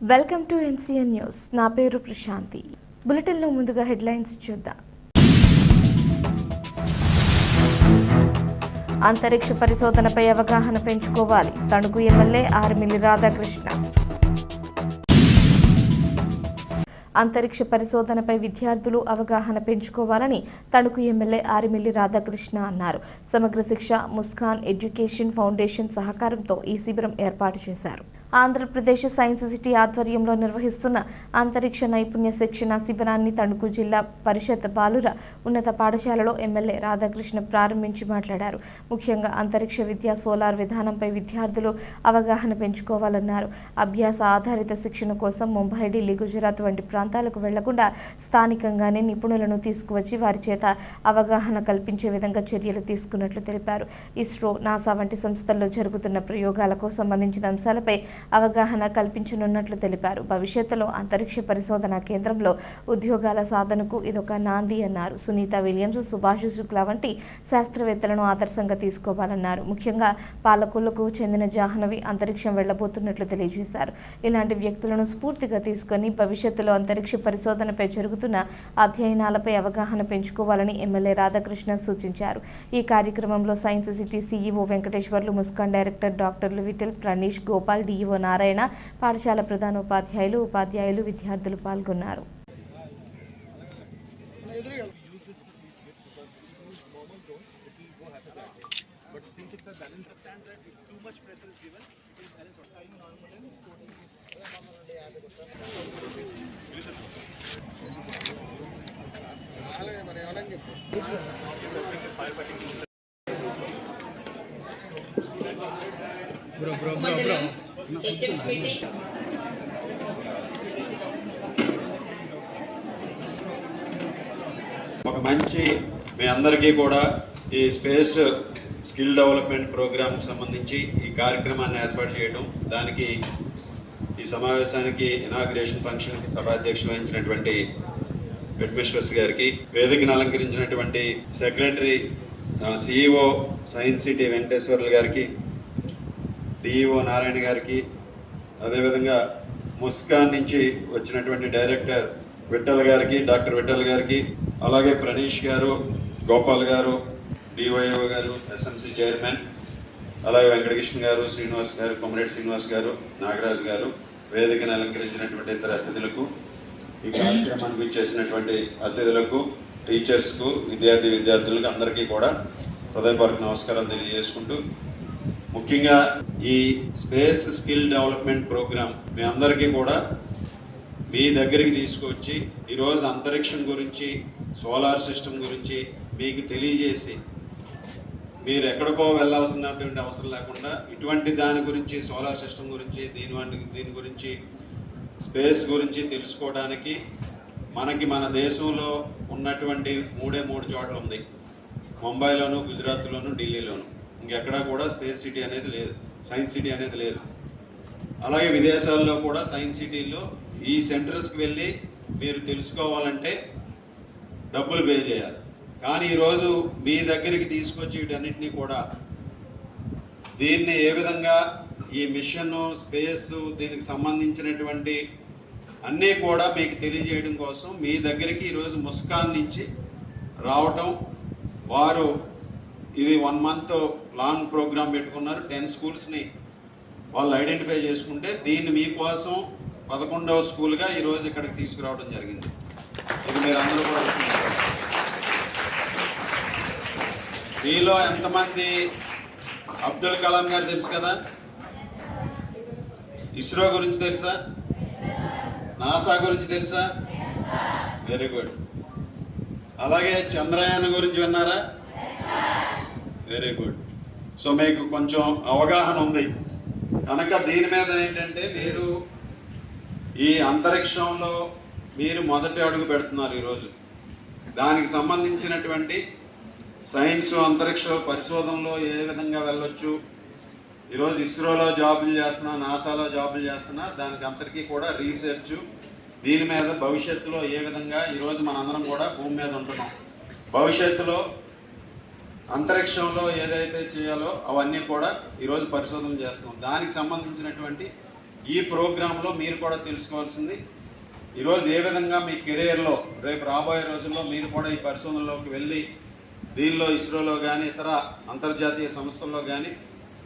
Welcome to NCN news. నా పేరు ప్రశాంతి. బులెటిన్లో ముందుగా హెడ్లైన్స్ చూద్దాం. అంతరిక్ష పరిశోధనపై అవగాహన పెంచుకోవాలి. తణుకు ఎమ్మెల్యే ఆర్మిల్లి రాధాకృష్ణ అంతరిక్ష పరిశోధనపై విద్యార్థులు అవగాహన పెంచుకోవాలని తణుకు ఎమ్మెల్యే ఆరిమిల్లి రాధాకృష్ణ అన్నారు. సమగ్ర శిక్ష ముస్కాన్ ఎడ్యుకేషన్ ఫౌండేషన్ సహకారంతో ఈ శిబిరం ఏర్పాటు చేశారు. ఆంధ్రప్రదేశ్ సైన్స్ సిటీ ఆధ్వర్యంలో నిర్వహిస్తున్న అంతరిక్ష నైపుణ్య శిక్షణ శిబిరాన్ని తణుకు జిల్లా పరిషత్ బాలుర ఉన్నత పాఠశాలలో ఎమ్మెల్యే రాధాకృష్ణ ప్రారంభించి మాట్లాడారు. ముఖ్యంగా అంతరిక్ష విద్యా సోలార్ విధానంపై విద్యార్థులు అవగాహన పెంచుకోవాలన్నారు. అభ్యాస ఆధారిత శిక్షణ కోసం ముంబై ఢిల్లీ గుజరాత్ వంటి ప్రాంతాలకు వెళ్ళకుండా స్థానికంగానే నిపుణులను తీసుకువచ్చి వారి చేత అవగాహన కల్పించే విధంగా చర్యలు తీసుకున్నట్లు తెలిపారు. ఇస్రో నాసా వంటి సంస్థల్లో జరుగుతున్న ప్రయోగాలకు సంబంధించిన అంశాలపై అవగాహన కల్పించనున్నట్లు తెలిపారు. భవిష్యత్తులో అంతరిక్ష పరిశోధన కేంద్రంలో ఉద్యోగాల సాధనకు ఇదొక నాంది అన్నారు. సునీత విలియమ్స్ సుభాష్ శుక్లా వంటి శాస్త్రవేత్తలను ఆదర్శంగా తీసుకోవాలన్నారు. ముఖ్యంగా పాలకులకు చెందిన జాహ్నవి అంతరిక్షం వెళ్ళబోతున్నట్లు తెలియజేశారు. ఇలాంటి వ్యక్తులను స్ఫూర్తిగా తీసుకొని భవిష్యత్తులో అంతరిక్ష పరిశోధనపై జరుగుతున్న అధ్యయనాలపై అవగాహన పెంచుకోవాలని ఎమ్మెల్యే రాధాకృష్ణ సూచించారు. ఈ కార్యక్రమంలో science city CEO Venkateswarlu Muskan director డాక్టర్లు విఠల్ ప్రణీష్ గోపాల్ డిఈఓ నారాయణ పాఠశాల ప్రధానోపాధ్యాయులు ఉపాధ్యాయులు విద్యార్థులు పాల్గొన్నారు. మండలం హెచ్ఎంస్ మీటింగ్ ఒక మంచి మీ అందరికీ కూడా ఈ స్పేస్ స్కిల్ డెవలప్మెంట్ ప్రోగ్రామ్కి సంబంధించి ఈ కార్యక్రమాన్ని ఏర్పాటు చేయడం దానికి ఈ సమావేశానికి ఇనాగ్రేషన్ ఫంక్షన్కి సభాధ్యక్షులు వహించినటువంటి హెడ్మిస్ట్రెస్ గారికి వేదికను అలంకరించినటువంటి secretary CEO science city Venkateswarlu గారికి డిఈఓ నారాయణ గారికి అదేవిధంగా ముస్కాన్ నుంచి వచ్చినటువంటి డైరెక్టర్ విఠల్ గారికి డాక్టర్ విఠల్ గారికి అలాగే ప్రణీష్ గారు గోపాల్ గారు డివైఓ గారు ఎస్ఎంసీ చైర్మన్ అలాగే వెంకటకృష్ణ గారు శ్రీనివాస్ గారు కొమరేడ్ శ్రీనివాస్ గారు నాగరాజు గారు వేదికను అలంకరించినటువంటి ఇతర అతిథులకు ఈ కార్యక్రమానికి ఇచ్చేసినటువంటి అతిథులకు టీచర్స్కు విద్యార్థి విద్యార్థులకు అందరికీ కూడా హృదయపూర్వక నమస్కారాలు తెలియజేసుకుంటూ ముఖ్యంగా ఈ స్పేస్ స్కిల్ డెవలప్మెంట్ ప్రోగ్రామ్ మీ అందరికీ కూడా మీ దగ్గరికి తీసుకొచ్చి ఈరోజు అంతరిక్షం గురించి సోలార్ సిస్టమ్ గురించి మీకు తెలియజేసి మీరు ఎక్కడికో వెళ్ళాల్సినటువంటి అవసరం లేకుండా ఇటువంటి దాని గురించి సోలార్ సిస్టమ్ గురించి దీని దీని గురించి స్పేస్ గురించి తెలుసుకోవడానికి మనకి మన దేశంలో ఉన్నటువంటి మూడే మూడు చోట్ల ఉంది. ముంబైలోను గుజరాత్లోను ఢిల్లీలోను. ఇంకెక్కడా కూడా స్పేస్ సిటీ అనేది లేదు సైన్స్ సిటీ అనేది లేదు. అలాగే విదేశాల్లో కూడా సైన్స్ సిటీల్లో ఈ సెంటర్స్కి వెళ్ళి మీరు తెలుసుకోవాలంటే డబ్బులు పే చేయాలి. కానీ ఈరోజు మీ దగ్గరికి తీసుకొచ్చి వీటన్నిటినీ కూడా దీన్ని ఏ విధంగా ఈ మిషన్ స్పేస్ దీనికి సంబంధించినటువంటి అన్నీ కూడా మీకు తెలియజేయడం కోసం మీ దగ్గరికి ఈరోజు ముస్కాన్ నుంచి రావటం వారు ఇది వన్ మంత్ లాంగ్ ప్రోగ్రామ్ పెట్టుకున్నారు. టెన్ స్కూల్స్ని వాళ్ళు ఐడెంటిఫై చేసుకుంటే దీన్ని మీకోసం పదకొండవ స్కూల్గా ఈరోజు ఇక్కడికి తీసుకురావడం జరిగింది. ఇది మీరు అందరూ కూడా మీలో ఎంతమంది అబ్దుల్ కలాం గారు తెలుసు కదా? ఇస్రో గురించి తెలుసా? నాసా గురించి తెలుసా? వెరీ గుడ్ అలాగే చంద్రయాన్ గురించి విన్నారా? వెరీ గుడ్ సో మీకు కొంచెం అవగాహన ఉంది. కనుక దీని మీద ఏంటంటే మీరు ఈ అంతరిక్షంలో మీరు మొదటి అడుగు పెడుతున్నారు ఈరోజు దానికి సంబంధించినటువంటి సైన్స్ అంతరిక్ష పరిశోధనలో ఏ విధంగా వెళ్ళొచ్చు? ఈరోజు ఇస్రోలో జాబులు చేస్తున్నా నాసాలో జాబులు చేస్తున్నా దానికి అందరికీ కూడా రీసెర్చ్ దీని మీద భవిష్యత్తులో ఏ విధంగా ఈరోజు మనందరం కూడా భూమి మీద ఉంటున్నాం. భవిష్యత్తులో అంతరిక్షంలో ఏదైతే చేయాలో అవన్నీ కూడా ఈరోజు పరిశోధన చేస్తున్నాం. దానికి సంబంధించినటువంటి ఈ ప్రోగ్రాంలో మీరు కూడా తెలుసుకోవాల్సింది ఈరోజు ఏ విధంగా మీ కెరీర్లో రేపు రాబోయే రోజుల్లో మీరు కూడా ఈ పరిశోధనలోకి వెళ్ళి దీనిలో ఇస్రోలో కానీ ఇతర అంతర్జాతీయ సంస్థల్లో కానీ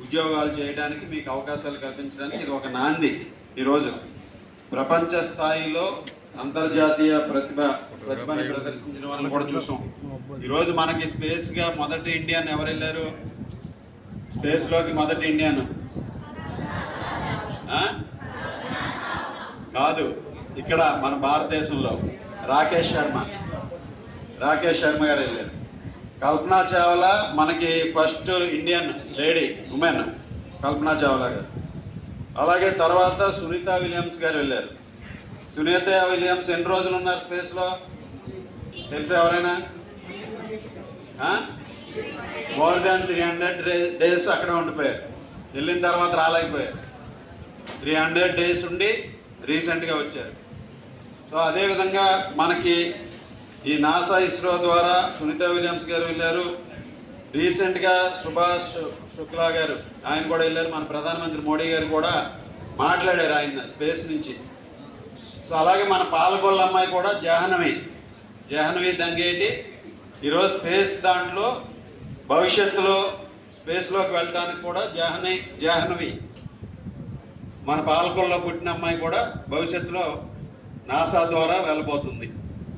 ఉద్యోగాలు చేయడానికి మీకు అవకాశాలు కల్పించడానికి ఇది ఒక నాంది ఈరోజు ప్రపంచ స్థాయిలో అంతర్జాతీయ ప్రతిభ ప్రతిభని ప్రదర్శించిన వాళ్ళని కూడా చూసాం. ఈరోజు మనకి స్పేస్గా మొదటి ఇండియన్ ఎవరు వెళ్ళారు? స్పేస్లోకి మొదటి ఇండియన్. కాదు ఇక్కడ మన భారతదేశంలో రాకేష్ శర్మ. రాకేష్ శర్మ గారు వెళ్ళారు. కల్పనా చావ్లా మనకి first Indian lady women Kalpana Chawla గారు. అలాగే తర్వాత సునీత విలియమ్స్ గారు వెళ్ళారు. సునీత విలియమ్స్ ఎన్ని రోజులు ఉన్నారు స్పేస్లో తెలుసా ఎవరైనా? More than three hundred days అక్కడే ఉండిపోయారు. వెళ్ళిన తర్వాత రాలేకపోయారు. త్రీ హండ్రెడ్ డేస్ ఉండి రీసెంట్గా వచ్చారు. సో అదేవిధంగా మనకి ఈ నాసా ఇస్రో ద్వారా సునీత విలియమ్స్ గారు వెళ్ళారు. రీసెంట్గా సుభాష్ శుక్లా గారు ఆయన కూడా వెళ్ళారు. మన ప్రధానమంత్రి మోడీ గారు కూడా మాట్లాడారు ఆయన స్పేస్ నుంచి. సో అలాగే మన పాలకొల్ల అమ్మాయి కూడా జాహ్నవి. జాహ్నవి దంగేటి. ఈరోజు స్పేస్ దాంట్లో భవిష్యత్తులో స్పేస్లోకి వెళ్ళడానికి కూడా జాహ్నవి జాహ్నవి. మన పాలకొల్లో పుట్టిన అమ్మాయి కూడా భవిష్యత్తులో నాసా ద్వారా వెళ్ళబోతుంది.